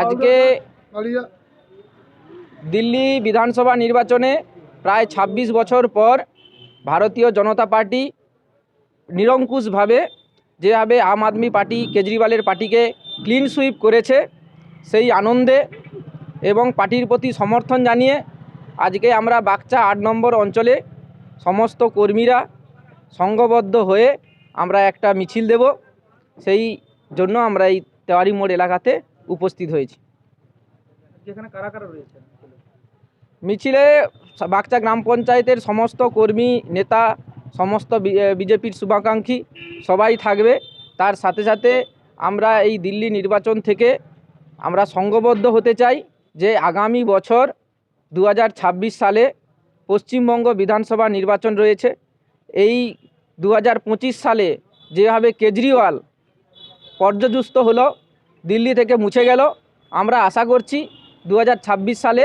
আজকে দিল্লি বিধানসভা নির্বাচনে প্রায় ২৬ বছর পর ভারতীয় জনতা পার্টি নিরঙ্কুশভাবে যেভাবে আম আদমি পার্টি, কেজরিওয়ালের পার্টিকে ক্লিন সুইপ করেছে, সেই আনন্দে এবং পার্টির প্রতি সমর্থন জানিয়ে আজকে আমরা বাগচা আট নম্বর অঞ্চলে সমস্ত কর্মীরা সংঘবদ্ধ হয়ে আমরা একটা মিছিল দেব। সেই জন্য আমরা এই তেওয়ারি মোড় এলাকাতে উপস্থিত হয়েছি। যেখানে কারা কারা রয়েছে? মিছিলে বাগচা গ্রাম পঞ্চায়েতের সমস্ত কর্মী নেতা সমস্ত বিজেপির শুভাকাঙ্ক্ষী সবাই থাকবে। তার সাথে সাথে আমরা এই দিল্লি নির্বাচন থেকে আমরা সংঘবদ্ধ হতে চাই যে আগামী বছর দু হাজার ছাব্বিশ সালে পশ্চিমবঙ্গ বিধানসভা নির্বাচন রয়েছে। এই দু হাজার পঁচিশ সালে যেভাবে কেজরিওয়াল পর্যদুস্ত হলো, দিল্লি থেকে মুছে গেল। আমরা আশা করছি দু হাজার ছাব্বিশ সালে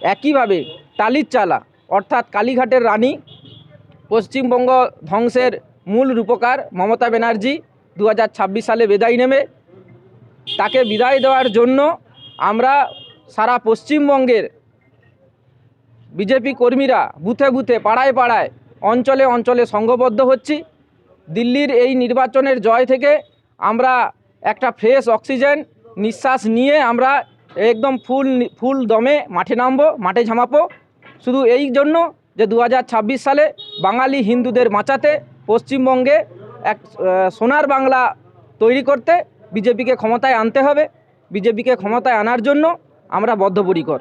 একইভাবে টালির চালা, অর্থাৎ কালীঘাটের রানী, পশ্চিমবঙ্গ ধ্বংসের মূল রূপকার মমতা ব্যানার্জি দু হাজার ছাব্বিশ সালে বিদায় নেবে। তাকে বিদায় দেওয়ার জন্য আমরা সারা পশ্চিমবঙ্গের বিজেপি কর্মীরা বুথে বুথে, পাড়ায় পাড়ায়, অঞ্চলে অঞ্চলে সংঘবদ্ধ হচ্ছি। দিল্লির এই নির্বাচনের জয় থেকে আমরা একটা ফ্রেশ অক্সিজেন নিঃশ্বাস নিয়ে আমরা একদম ফুল ফুল দমে মাঠে নামবো মাঠে ঝামাবো শুধু এই জন্য যে দু হাজার ছাব্বিশ সালে বাঙালি হিন্দুদের বাঁচাতে পশ্চিমবঙ্গে এক সোনার বাংলা তৈরি করতে বিজেপিকে ক্ষমতায় আনতে হবে। বিজেপিকে ক্ষমতায় আনার জন্য আমরা বদ্ধপরিকর।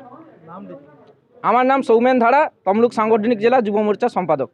আমার নাম সৌমেন ধারা তমলুক সাংগঠনিক জেলা যুব মোর্চা সম্পাদক।